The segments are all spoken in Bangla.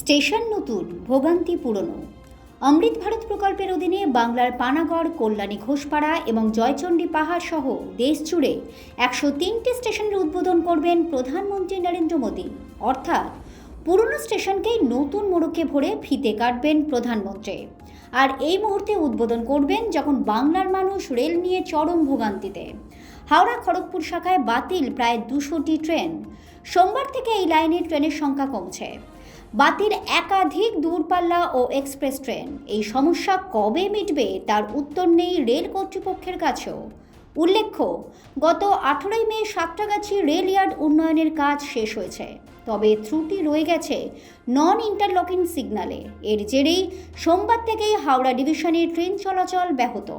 স্টেশন নতুন, ভোগান্তি পুরনো। অমৃত ভারত প্রকল্পের অধীনে বাংলার পানাগড়, কল্যাণী ঘোষপাড়া এবং জয়চণ্ডী পাহাড় সহ দেশ জুড়ে একশো তিনটি স্টেশনের উদ্বোধন করবেন প্রধানমন্ত্রী নরেন্দ্র মোদী। অর্থাৎ পুরনো স্টেশনকেই নতুন মোড়কে ভরে ফিতে কাটবেন প্রধানমন্ত্রী। আর এই মুহূর্তে উদ্বোধন করবেন যখন বাংলার মানুষ রেল নিয়ে চরম ভোগান্তিতে। হাওড়া খড়গপুর শাখায় বাতিল প্রায় দুশোটি ট্রেন। সোমবার থেকে এই লাইনে ট্রেনের সংখ্যা কমছে। বাতিল একাধিক দূরপাল্লা ও এক্সপ্রেস ট্রেন। এই সমস্যা কবে মিটবে তার উত্তর নেই রেল কর্তৃপক্ষের কাছেও। উল্লেখ্য, গত আঠেরোই মে সাতটাগাছি রেল ইয়ার্ড উন্নয়নের কাজ শেষ হয়েছে। তবে ত্রুটি রয়ে গেছে নন ইন্টারলকিং সিগন্যালে এর জেরেই সোমবার থেকেই হাওড়া ডিভিশনে ট্রেন চলাচল ব্যাহত।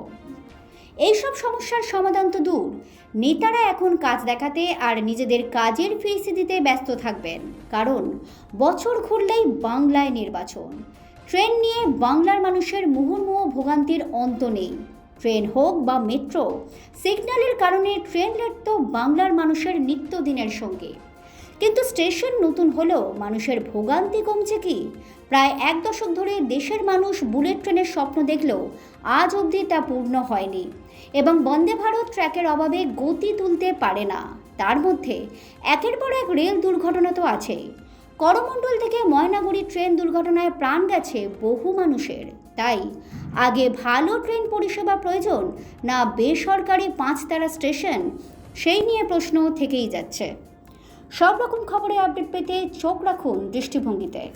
এইসব সমস্যার সমাধান তো দূর। নেতারা এখন কাজ দেখাতে আর নিজেদের কাজের ফিরিয়ে দিতে ব্যস্ত থাকবেন। কারণ বছর ঘুরলেই বাংলায় নির্বাচন। ট্রেন নিয়ে বাংলার মানুষের মুহুর্মুহ ভোগান্তির অন্ত নেই। ট্রেন হোক বা মেট্রো, সিগন্যালের কারণে ট্রেন লেট তো বাংলার মানুষের নিত্যদিনের সঙ্গে। কিন্তু স্টেশন নতুন হলেও মানুষের ভোগান্তি কমছে কি? প্রায় এক দশক ধরে দেশের মানুষ বুলেট ট্রেনের স্বপ্ন দেখলেও আজ অবধি তা পূর্ণ হয়নি এবং বন্দে ভারত ট্র্যাকের অভাবে গতি তুলতে পারে না। তার মধ্যে একের পর এক রেল দুর্ঘটনা তো আছেই। করমণ্ডল থেকে ময়নাগুড়ি ট্রেন দুর্ঘটনায় প্রাণ গেছে বহু মানুষের। তাই আগে ভালো ট্রেন পরিষেবা প্রয়োজন, না বেসরকারি পাঁচতারা স্টেশন, সেই নিয়ে প্রশ্ন থেকেই যাচ্ছে। সব রকম খবরে আপডেট পেতে চোখ রাখুন দৃষ্টিভঙ্গিতে।